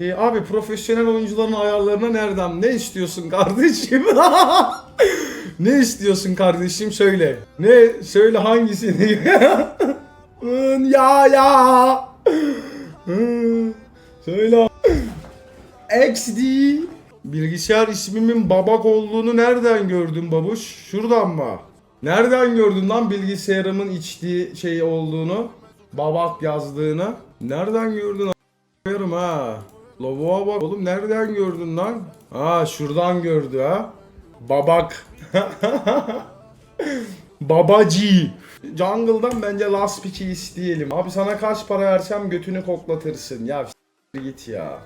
E, abi profesyonel oyuncuların ayarlarına nereden? Ne istiyorsun kardeşim? ne istiyorsun kardeşim söyle. Ne söyle hangisini? Ya ya. Söyle. XD. Bilgisayar ismimin babak olduğunu nereden gördün babuş? Şuradan mı? Nereden gördün lan bilgisayarımın içtiği şey olduğunu? Babak yazdığını? Nereden gördün? Koyarım ha. Lavuğa bak oğlum nereden gördün lan? Ha şuradan gördü ha. Babak. Babacı. Jungle'dan bence last pick'i isteyelim. Abi sana kaç para versem götünü koklatırsın. Ya git ya.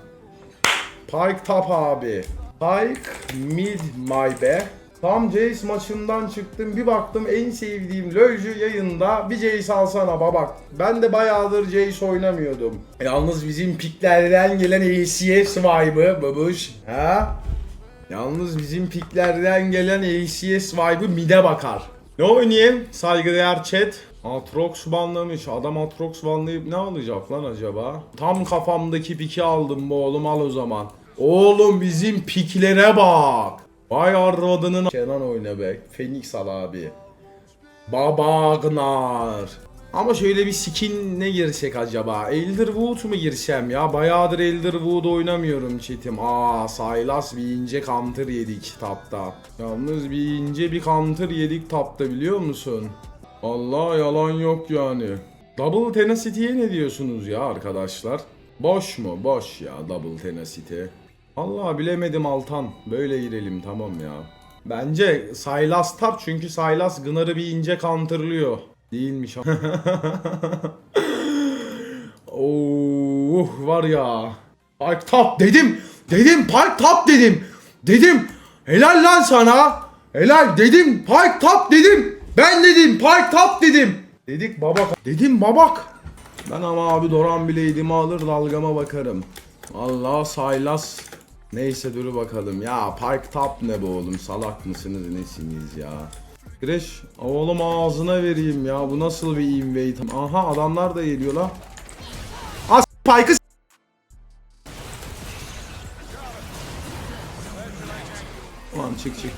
Pike top abi. Pike mid my be. Tam Jace maçından çıktım bir baktım en sevdiğim Lojju yayında bir Jace alsana babak. Ben de bayağıdır Jace oynamıyordum. Yalnız bizim piklerden gelen ACS vibe'ı babuş. Ha? Yalnız bizim piklerden gelen ACS vibe'ı mide bakar. Ne oynayayım? Saygıdeğer chat. Atrox banlamış. Adam Atrox banlayıp ne alacak lan acaba? Tam kafamdaki piki aldım bu oğlum al o zaman. Oğlum bizim piklere bak. Vay arvadının Kenan oyna be. Phoenix al abi. Babagnar. Ama şöyle bir skin ne girsek acaba? Elderwood mu girsem ya? Bayağıdır Elderwood oynamıyorum çetim. Aa Sylas bir ince counter yedik tapta. Yalnız bir ince bir counter yedik tapta biliyor musun? Allah yalan yok yani. Double Tenacity'ye ne diyorsunuz ya arkadaşlar? Boş mu? Boş ya Double Tenacity. Allah bilemedim Altan. Böyle girelim tamam ya. Bence Sylas tap çünkü Sylas Gınar'ı bir ince counterlıyor. Değilmiş. Oh var ya. Park top dedim. Dedim park top dedim. Dedim. Helal lan sana. Helal dedim. Park top dedim. Ben dedim park top dedim. Dedik babak. Dedim babak. Ben ama abi Doran bileydimi alır dalgama bakarım. Allah saylas. Neyse dur bakalım. Ya park top ne bu oğlum? Salak mısınız nesiniz ya? Greş oğlum ağzına vereyim ya. Bu nasıl bir invade? Aha adamlar da geliyor la. As s- Ulan çık çık.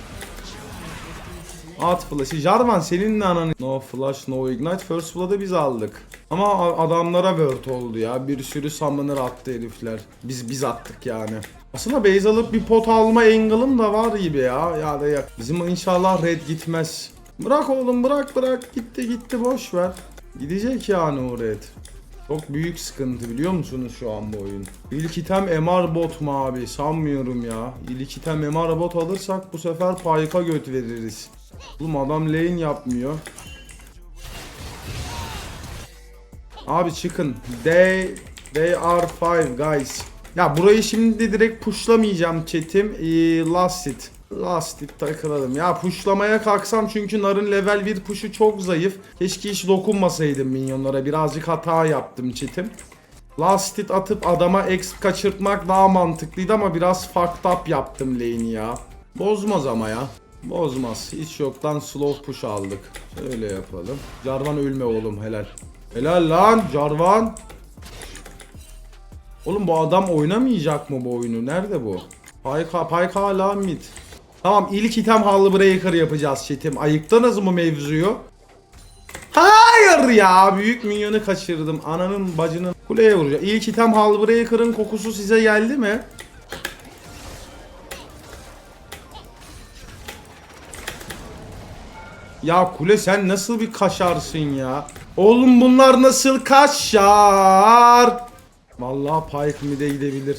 At flash'ı. Jarvan senin de ananı. No flash no ignite. First blood'ı biz aldık. Ama adamlara word oldu ya. Bir sürü summoner attı herifler. Biz biz attık yani. Aslında base alıp bir pot alma angle'ım da var gibi ya. Ya da ya. Bizim inşallah red gitmez. Bırak oğlum bırak bırak. Gitti gitti boş ver. Gidecek yani o red. Çok büyük sıkıntı biliyor musunuz şu an bu oyun? İlk item MR bot mu abi? Sanmıyorum ya. İlk item MR bot alırsak bu sefer Pyke'a göt veririz. Oğlum adam lane yapmıyor. Abi çıkın. They, they are five guys. Ya burayı şimdi direkt pushlamayacağım chatim. Ee, last hit. Last hit takılalım. Ya pushlamaya kalksam çünkü Nar'ın level 1 push'u çok zayıf. Keşke hiç dokunmasaydım minyonlara. Birazcık hata yaptım chatim. Last hit atıp adama exp kaçırtmak daha mantıklıydı ama biraz fucked up yaptım lane'i ya. Bozmaz ama ya. Bozmaz. Hiç yoktan slow push aldık. Şöyle yapalım. Jarvan ölme oğlum helal. Helal lan Jarvan. Oğlum bu adam oynamayacak mı bu oyunu? Nerede bu? Payka, Payka hala mid. Tamam ilk item Hall Breaker yapacağız chat'im. Ayıktınız mı mevzuyu? Hayır ya büyük minyonu kaçırdım. Ananın bacının kuleye vuracak. İlk item Hall Breaker'ın kokusu size geldi mi? Ya kule sen nasıl bir kaşarsın ya? Oğlum bunlar nasıl kaşar? Vallahi Pike mid'e gidebilir.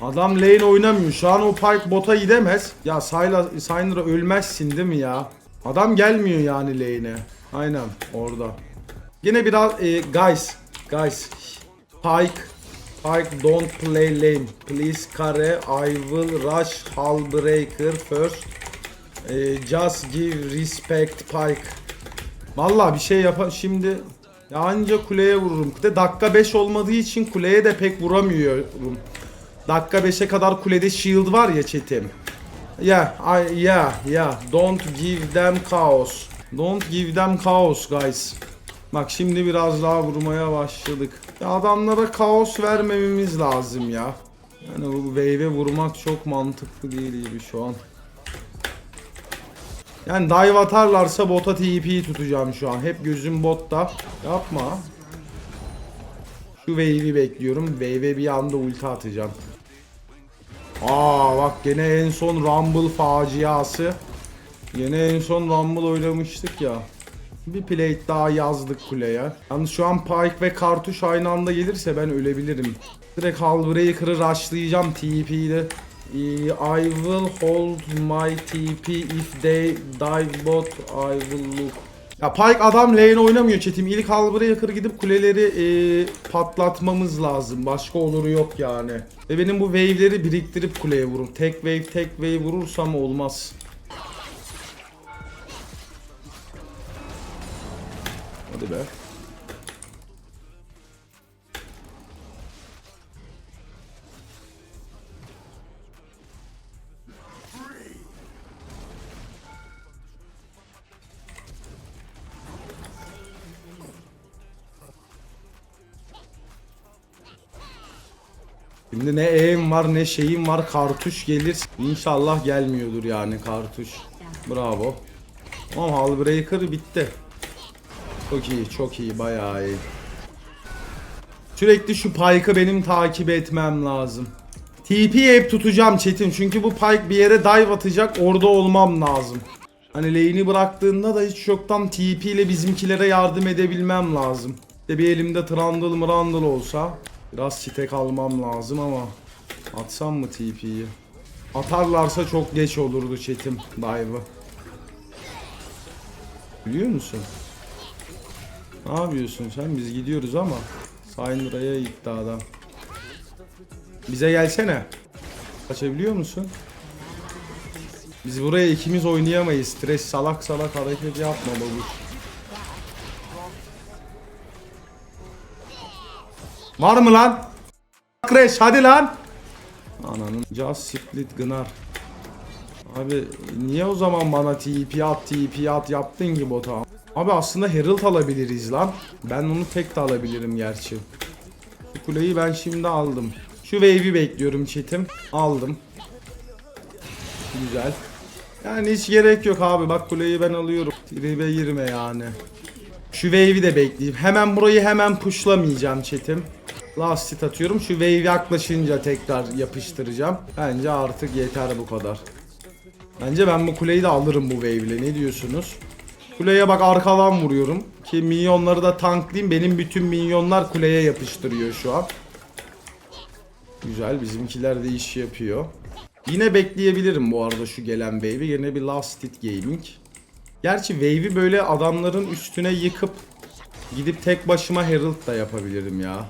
Adam lane oynamıyor. Şu an o Pike bota gidemez. Ya Syla, Syndra ölmezsin değil mi ya? Adam gelmiyor yani lane'e. Aynen orada. Yine biraz e, guys. Guys. Pike. Pike don't play lane. Please kare. I will rush Hull Breaker first. E, just give respect Pike. Vallahi bir şey yap şimdi ya anca kuleye vururum. De dakika 5 olmadığı için kuleye de pek vuramıyorum. Dakika 5'e kadar kulede shield var ya çetim. Yeah, I, yeah, yeah. Don't give them chaos. Don't give them chaos guys. Bak şimdi biraz daha vurmaya başladık. Ya adamlara kaos vermememiz lazım ya. Yani bu wave'e vurmak çok mantıklı değil gibi şu an. Yani dive atarlarsa bota TP'yi tutacağım şu an. Hep gözüm botta. Yapma. Şu wave'i bekliyorum. Wave'e bir anda ulti atacağım. Aa bak gene en son Rumble faciası. Yine en son Rumble oynamıştık ya. Bir plate daha yazdık kuleye. Yalnız şu an Pike ve Kartuş aynı anda gelirse ben ölebilirim. Direkt Hullbreaker'ı rushlayacağım TP ile. Ee, I will hold my TP if they dive bot I will look. Ya Pike adam lane oynamıyor chatim. İlk Hullbreaker gidip kuleleri ee, patlatmamız lazım. Başka oluru yok yani. Ve benim bu wave'leri biriktirip kuleye vururum. Tek wave tek wave vurursam olmaz. Hadi be. Şimdi ne eğim var ne şeyim var kartuş gelir. İnşallah gelmiyordur yani kartuş. Bravo. Ama Hullbreaker bitti. Çok iyi, çok iyi, bayağı iyi. Sürekli şu Pike'ı benim takip etmem lazım. TP hep tutacağım Çetin çünkü bu Pike bir yere dive atacak orada olmam lazım. Hani lane'i bıraktığında da hiç yoktan TP ile bizimkilere yardım edebilmem lazım. İşte bir elimde Trundle mrandle olsa biraz stack almam lazım ama atsam mı TP'yi? Atarlarsa çok geç olurdu Çetin dive'ı. Biliyor musun? Ne yapıyorsun sen? Biz gidiyoruz ama Syndra'ya gitti adam. Bize gelsene. Kaçabiliyor musun? Biz buraya ikimiz oynayamayız. Stres salak salak hareket yapma. Var mı lan? Crash hadi lan. Ananın Just Split Gınar. Abi niye o zaman bana TP at TP at yaptın ki bota? Abi aslında Herald alabiliriz lan. Ben onu tek de alabilirim gerçi. Şu kuleyi ben şimdi aldım. Şu wave'i bekliyorum çetim. Aldım. Güzel. Yani hiç gerek yok abi. Bak kuleyi ben alıyorum. Tribe girme yani. Şu wave'i de bekleyeyim. Hemen burayı hemen pushlamayacağım çetim. Last hit atıyorum. Şu wave yaklaşınca tekrar yapıştıracağım. Bence artık yeter bu kadar. Bence ben bu kuleyi de alırım bu wave ile. Ne diyorsunuz? Kuleye bak arkadan vuruyorum. Ki minyonları da tanklayayım. Benim bütün minyonlar kuleye yapıştırıyor şu an. Güzel bizimkiler de iş yapıyor. Yine bekleyebilirim bu arada şu gelen wave'i. Yine bir last hit gaming. Gerçi wave'i böyle adamların üstüne yıkıp gidip tek başıma Herald da yapabilirim ya.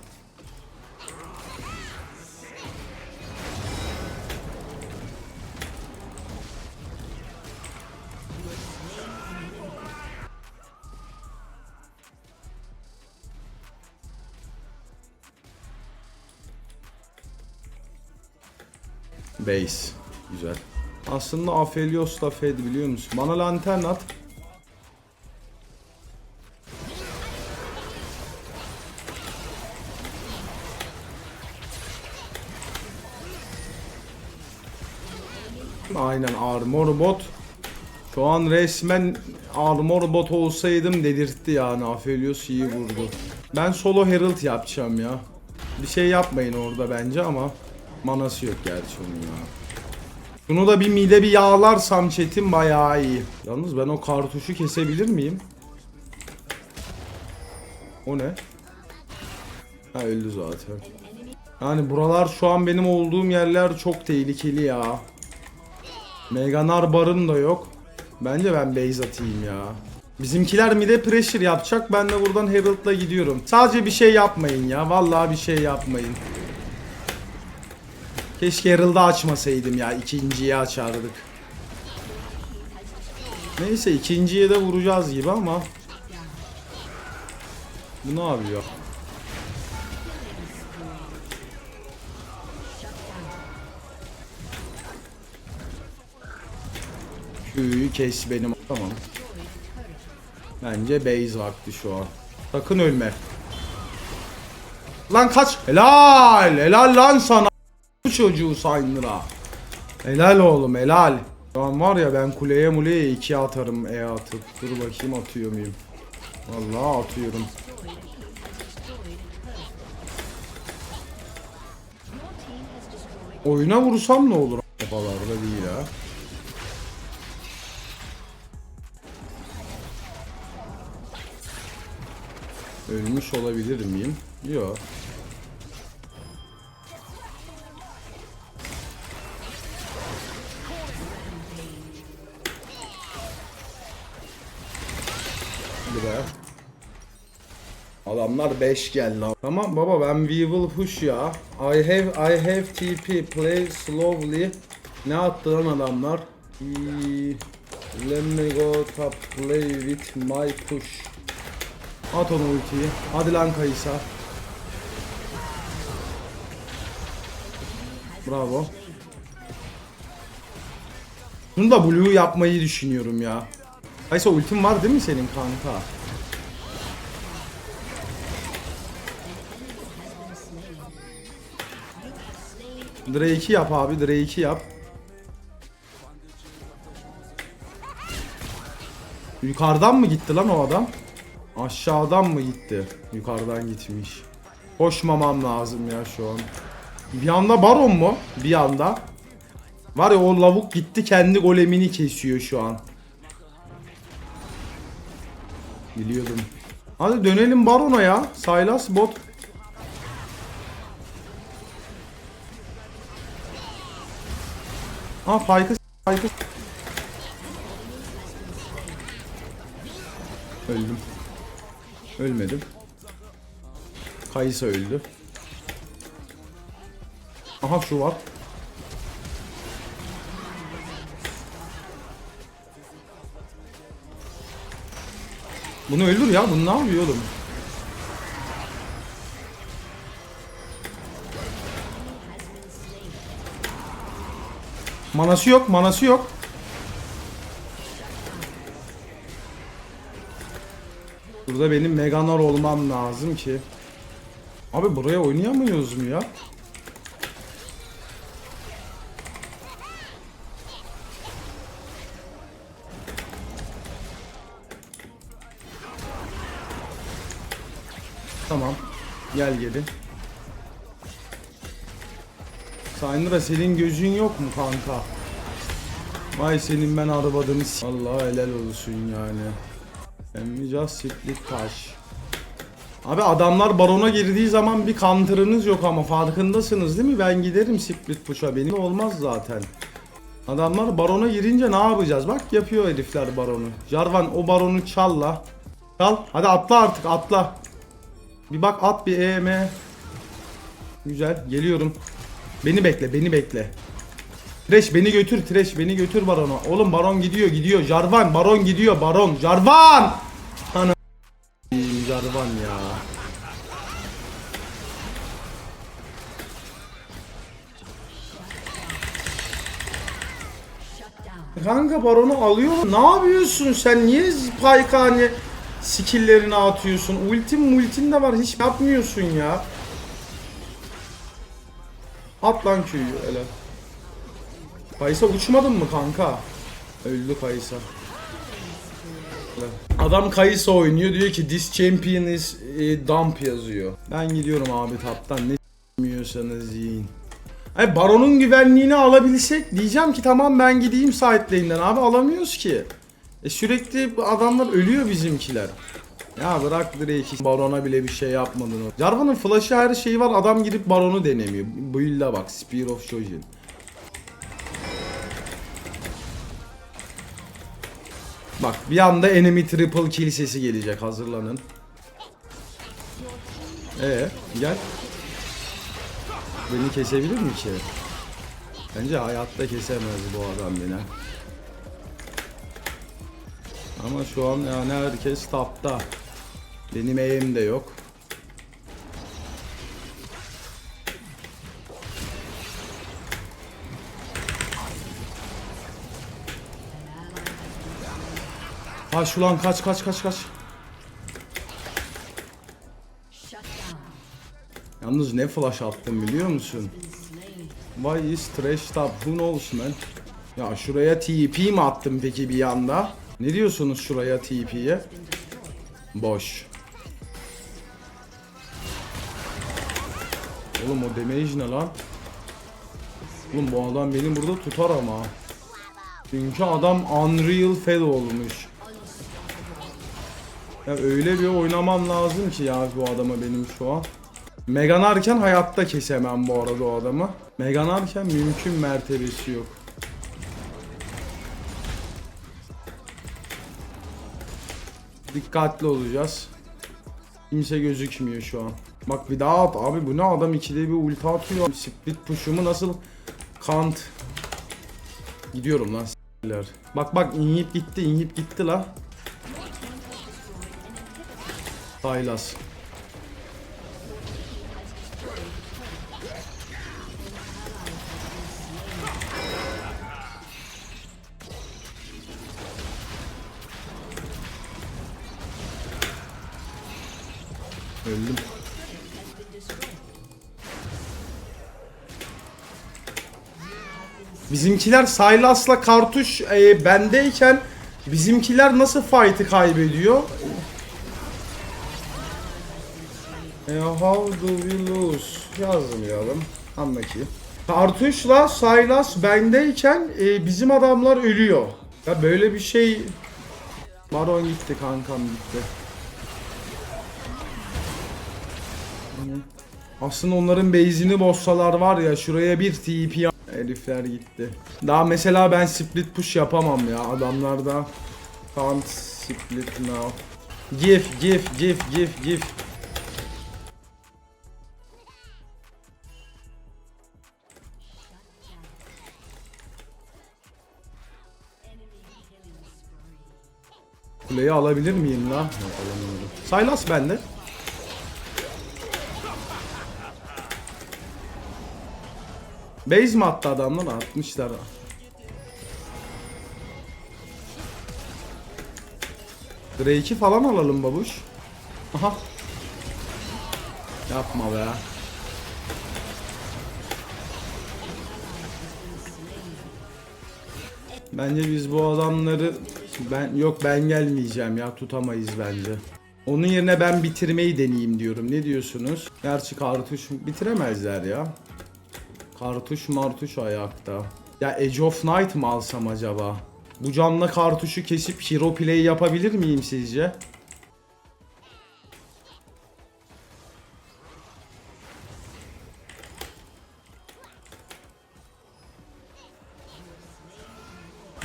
Base. Güzel. Aslında Aphelios da fed biliyor musun? Bana lantern at. Aynen armor bot. Şu an resmen armor bot olsaydım dedirtti yani Aphelios iyi vurdu. Ben solo herald yapacağım ya. Bir şey yapmayın orada bence ama manası yok gerçi onun ya. Şunu da bir mide bir yağlarsam çetim bayağı iyi. Yalnız ben o kartuşu kesebilir miyim? O ne? Ha öldü zaten. Yani buralar şu an benim olduğum yerler çok tehlikeli ya. Meganar barım da yok. Bence ben base atayım ya. Bizimkiler mide pressure yapacak. Ben de buradan Herald'la gidiyorum. Sadece bir şey yapmayın ya. Vallahi bir şey yapmayın. Keşke Herald'ı açmasaydım ya. İkinciyi açardık. Neyse ikinciye de vuracağız gibi ama. Bu ne yapıyor? Q'yu kes benim. Tamam. Bence base vakti şu an. Sakın ölme. Lan kaç. Helal. Helal lan sana. Çocuğu Syndra. Helal oğlum helal. Şu an var ya ben kuleye muleye iki atarım E atıp. Dur bakayım atıyor muyum? Vallahi atıyorum. Oyuna vursam ne olur? Kafalarda değil ha. Ölmüş olabilir miyim? Yok. Buraya. Adamlar 5 geldi. Tamam baba ben we will push ya. I have I have TP play slowly. Ne attı lan adamlar? İyi. Let me go top play with my push. At onu ultiyi. Hadi lan Kaysa. Bravo. Bunu da blue yapmayı düşünüyorum ya. Kaysa ultin var değil mi senin kanka? Drake'i yap abi, Drake'i yap. Yukarıdan mı gitti lan o adam? Aşağıdan mı gitti? Yukarıdan gitmiş. Koşmamam lazım ya şu an. Bir anda baron mu? Bir anda. Var ya o lavuk gitti kendi golemini kesiyor şu an. Biliyordum. Hadi dönelim barona ya. Sylas bot. Aa Pyke Pyke Öldüm. Ölmedim. Kayısa öldü. Aha şu var. Bunu öldür ya. Bunu ne yapıyor oğlum? Manası yok, manası yok. Burada benim Meganar olmam lazım ki. Abi buraya oynayamıyoruz mu ya? Tamam. Gel geri. Syndra senin gözün yok mu kanka? Vay senin ben arabadığını Allah helal olsun yani. Emmi siplik taş. Abi adamlar barona girdiği zaman bir counter'ınız yok ama farkındasınız değil mi? Ben giderim split push'a benim olmaz zaten. Adamlar barona girince ne yapacağız? Bak yapıyor herifler baronu. Jarvan o baronu çal la. Çal. Hadi atla artık atla. Bir bak at bir EM. Güzel geliyorum. Beni bekle beni bekle. Trash beni götür Trash beni götür barona. Oğlum baron gidiyor gidiyor. Jarvan baron gidiyor baron. Jarvan! Ana Jarvan ya. Kanka baronu alıyor. Ne yapıyorsun sen? Niye paykane skill'lerini atıyorsun? Ultim multin de var. Hiç yapmıyorsun ya. At lan köyü hele. Kaysa uçmadın mı kanka? Öldü Kaysa. Adam Kaysa oynuyor diyor ki this champion is e, dump yazıyor. Ben gidiyorum abi taptan ne s**miyorsanız yiyin. Ay baronun güvenliğini alabilsek diyeceğim ki tamam ben gideyim lane'den abi alamıyoruz ki. E sürekli adamlar ölüyor bizimkiler. Ya bırak Drake'i barona bile bir şey yapmadın o. Jarvan'ın flash'ı her şeyi var adam gidip baronu denemiyor. Bu illa bak Spear of Shojin. Bak bir anda enemy triple kill sesi gelecek hazırlanın. Ee gel. Beni kesebilir mi ki? Bence hayatta kesemez bu adam beni. Ama şu an yani herkes tapta. Benim aim de yok. Kaç ulan kaç kaç kaç kaç. Yalnız ne flash attım biliyor musun? Why is trash top? Who knows man? Ya şuraya TP mi attım peki bir anda? Ne diyorsunuz şuraya TP'ye? Boş. Oğlum o damage ne lan? Oğlum bu adam beni burada tutar ama. Çünkü adam Unreal Fed olmuş. Ya öyle bir oynamam lazım ki ya bu adama benim şu an. Megan Arken hayatta kesemem bu arada o adamı. Megan Arken mümkün mertebesi yok. Dikkatli olacağız. Kimse gözükmüyor şu an. Bak bir daha at abi bu ne adam ikide bir ulti atıyor. Split push'umu nasıl kant. Gidiyorum lan s**ler. Bak bak inhip gitti inhip gitti la. Saylas. Bizimkiler Sylas'la kartuş e, bendeyken bizimkiler nasıl fight'ı kaybediyor? E, how do we lose? Yazmayalım. Anla ki. Kartuşla Sylas bendeyken e, bizim adamlar ölüyor. Ya böyle bir şey... Baron gitti kankam gitti. Aslında onların base'ini bozsalar var ya şuraya bir TP herifler gitti. Daha mesela ben split push yapamam ya adamlarda. Can't split now. Gif gif gif gif gif. Kuleyi alabilir miyim la? Yok. Sylas bende. Base mi attı adamlar? Atmışlar. Drake'i falan alalım babuş. Aha. Yapma be. Bence biz bu adamları ben yok ben gelmeyeceğim ya tutamayız bence. Onun yerine ben bitirmeyi deneyeyim diyorum. Ne diyorsunuz? Gerçi kartuş bitiremezler ya. Kartuş martuş ayakta. Ya Edge of Night mı alsam acaba? Bu canla kartuşu kesip hero play yapabilir miyim sizce?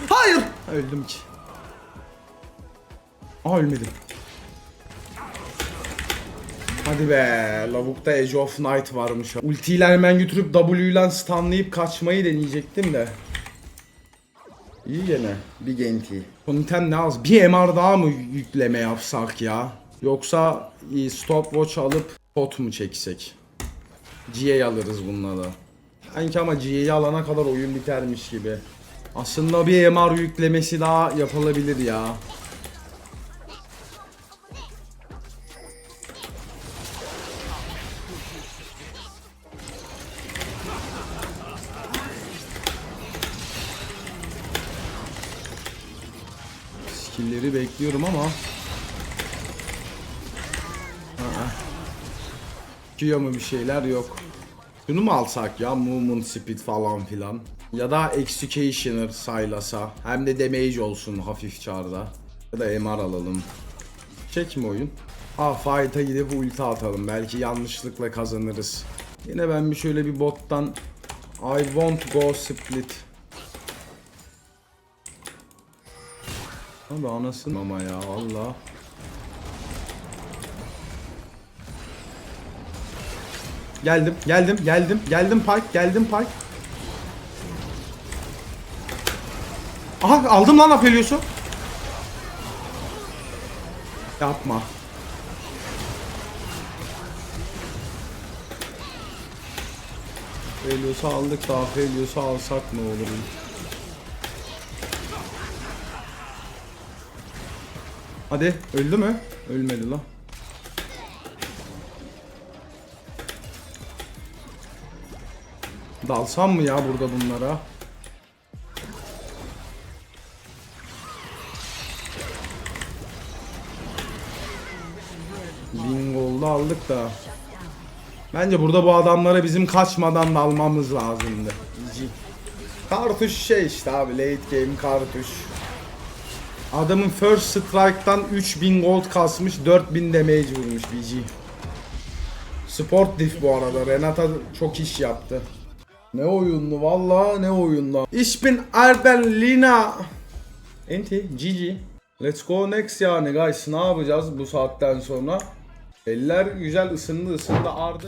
Hayır! Öldüm ki. Aa ölmedim. Lavukta Edge of Night varmış. Ultiyle hemen götürüp W ile stunlayıp kaçmayı deneyecektim de. İyi gene, bir genti. Content ne az? Bir MR daha mı yükleme yapsak ya? Yoksa e, stopwatch alıp pot mu çeksek? GA alırız bununla da. Sanki ama GA'yı alana kadar oyun bitermiş gibi. Aslında bir MR yüklemesi daha yapılabilir ya. Çıkıyor mu bir şeyler yok. Şunu mu alsak ya Movement Speed falan filan. Ya da Executioner Sylas'a. Hem de damage olsun hafif çarda. Ya da MR alalım. Çek mi oyun? Aa fight'a gidip ulti atalım. Belki yanlışlıkla kazanırız. Yine ben bir şöyle bir bottan I won't go split. Abi anasın ama ya valla. Geldim, geldim, geldim, geldim Pike, geldim Pike. Aha aldım lan Aphelios'u. Yapma. Aphelios'u aldık da Aphelios'u alsak ne olur? Hadi öldü mü? Ölmedi la. Dalsam mı ya burada bunlara? Bin golda aldık da. Bence burada bu adamlara bizim kaçmadan da almamız lazımdı. Kartuş şey işte abi late game kartuş. Adamın first strike'tan 3000 gold kasmış 4000 damage vurmuş BG. Sport diff bu arada Renata çok iş yaptı. Ne oyunlu valla ne oyunlu. Ich bin Erben Lina. Enti GG. Let's go next yani guys ne yapacağız bu saatten sonra? Eller güzel ısındı ısındı Arda.